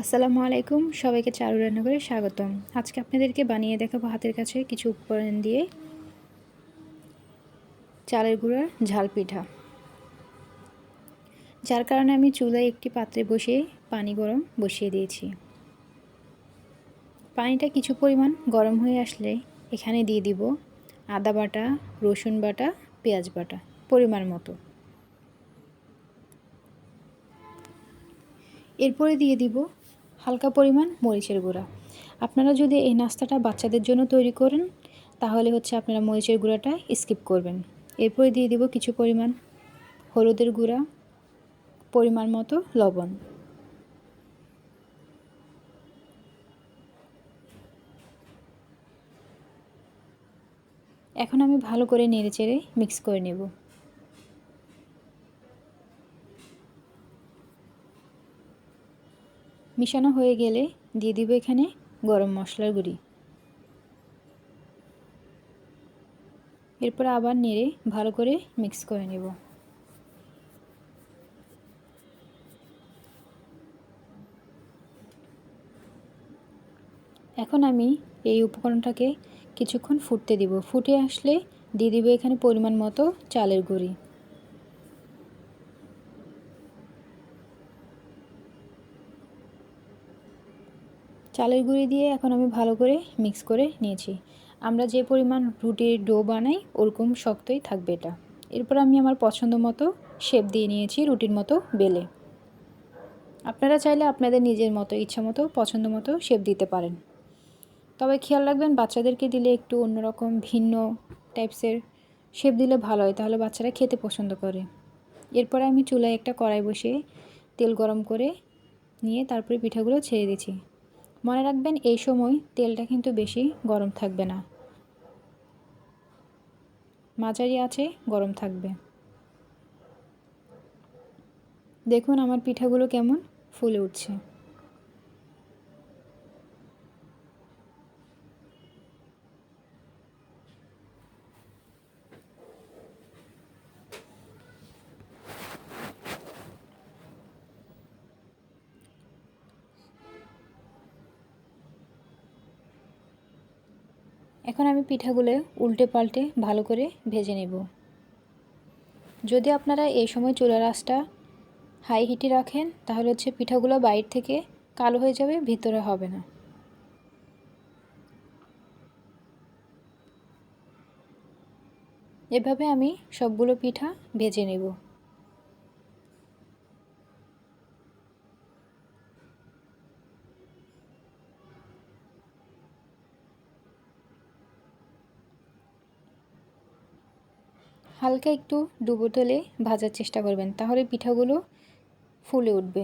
আসসালামু আলাইকুম, সবাইকে চারু রান্না করে স্বাগতম। আজকে আপনাদেরকে বানিয়ে দেখাবো হাতের কাছে কিছু উপকরণ দিয়ে চালের গুঁড়ার ঝাল পিঠা। যার কারণে আমি চুলায় একটি পাত্রে বসিয়ে পানি গরম বসিয়ে দিয়েছি। পানিটা কিছু পরিমাণ গরম হয়ে আসলে এখানে দিয়ে দিব আদা বাটা, রসুন বাটা, পেঁয়াজ বাটা, পরিমাণ মতো। এরপরে দিয়ে দিব হালকা পরিমাণ মরিচের গুঁড়া। আপনারা যদি এই নাস্তাটা বাচ্চাদের জন্য তৈরি করেন, তাহলে হচ্ছে আপনারা মরিচের গুঁড়াটা স্কিপ করবেন। এরপরে দিয়ে দিব কিছু পরিমাণ হলুদের গুঁড়া, পরিমাণ মতো লবণ। এখন আমি ভালো করে নেড়ে চেড়ে মিক্স করে নেব। মিশানো হয়ে গেলে দিয়ে দিব এখানে গরম মশলার গুঁড়ি। এরপর আবার নেড়ে ভালো করে মিক্স করে নেব। এখন আমি এই উপকরণটাকে কিছুক্ষণ ফুটতে দিব। ফুটে আসলে দিয়ে দিব এখানে পরিমাণ মতো চালের গুঁড়ি। চালের গুঁড়ি দিয়ে এখন আমি ভালো করে মিক্স করে নিয়েছি। আমরা যে পরিমাণ রুটির ডো বানাই, ওরকম শক্তই থাকবে এটা। এরপর আমি আমার পছন্দ মতো শেপ দিয়ে নিয়েছি রুটির মতো বেলে। আপনারা চাইলে আপনাদের নিজের মতো, ইচ্ছা মতো, পছন্দ মতো শেপ দিতে পারেন। তবে খেয়াল রাখবেন, বাচ্চাদেরকে দিলে একটু অন্যরকম, ভিন্ন টাইপসের শেপ দিলে ভালো হয়, তাহলে বাচ্চারা খেতে পছন্দ করে। এরপরে আমি চুলায় একটা কড়াই বসিয়ে তেল গরম করে নিয়ে তারপরে পিঠাগুলো ছেড়ে দিচ্ছি। মনে রাখবেন, এই সময় তেলটা কিন্তু বেশি গরম থাকবে না। মাঝারি আছে, গরম থাকবে। দেখুন আমার পিঠাগুলো কেমন ফুলে উঠছে। এখন আমি পিঠাগুলো উল্টে পাল্টে ভালো করে ভেজে নেব। যদি আপনারা এই সময় চুলার আঁচটা হাই হিটে রাখেন, তাহলে হচ্ছে পিঠাগুলো বাইর থেকে কালো হয়ে যাবে, ভিতরে হবে না। এভাবে আমি সবগুলো পিঠা ভেজে নেব। হালকা একটু ডুবো তেলে ভাজার চেষ্টা করবেন তাহলে পিঠাগুলো ফুলে উঠবে।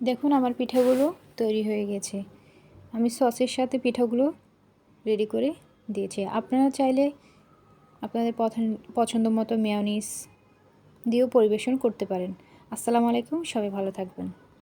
দেখুন আমার পিঠাগুলো তৈরি হয়ে গেছে। আমি সসের সাথে পিঠাগুলো রেডি করে দিয়েছি। আপনারা চাইলে আপনাদের পছন্দ মতো মেয়নিস দিয়েও পরিবেশন করতে পারেন। আসসালামু আলাইকুম, সবাই ভালো থাকবেন।